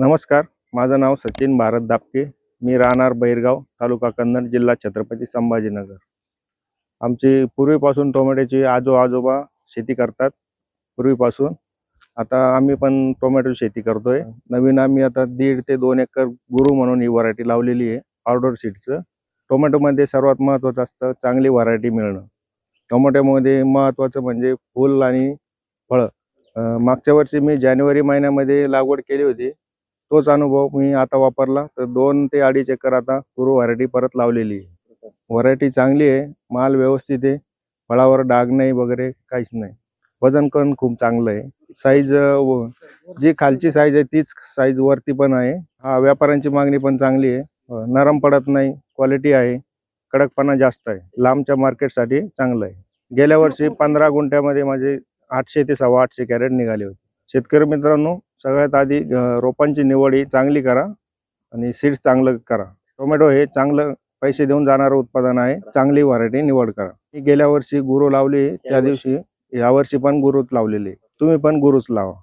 नमस्कार माझं नाव सचिन भारत दापके. मी राहणार बैरगाव तालुका कन्नड जिल्हा छत्रपती संभाजीनगर. आमची पूर्वीपासून टोमॅटोची आजो आजोबा शेती करतात. पूर्वीपासून. आता आम्ही पण टोमॅटो शेती करतोय. नवीन आम्ही आता दीड ते दोन एकर गुरु म्हणून ही व्हरायटी लावलेली आहे ऑर्डर सीडचं टोमॅटोमध्ये सर्वात महत्त्वाचं असतं चांगली व्हरायटी मिळणं. टोमॅटोमध्ये महत्त्वाचं म्हणजे फूल आणि फळं. मागच्या वर्षी मी जानेवारी महिन्यामध्ये लागवड केली होती. तोच अनुभव मी आता वापरला. तर दोन ते अडीच एकर आता पूर्व व्हरायटी परत लावलेली आहे. व्हरायटी चांगली आहे माल व्यवस्थित आहे फळावर डाग नाही वगैरे काहीच नाही. वजन पण खूप चांगलं आहे. साईज जी खालची साईज आहे तीच साईज वरती पण आहे. हा व्यापाऱ्यांची मागणी पण चांगली आहे. नरम पडत नाही क्वालिटी आहे. कडकपणा जास्त आहे. लांबच्या मार्केटसाठी चांगलं आहे. गेल्या वर्षी पंधरा गुंठ्यामध्ये माझे आठशे ते सव्वा आठशे कॅरेट निघाले होते. शेतकरी मित्रांनो सगळ्यात आधी रोपांची निवड ही चांगली करा आणि सीड्स चांगलं करा. टोमॅटो हे चांगलं पैसे देऊन जाणारं उत्पादन आहे. चांगली व्हरायटी निवड करा. मी गेल्या वर्षी गुरु लावली त्या दिवशी यावर्षी पण गुरुच लावलेली. तुम्ही पण गुरुच लावा.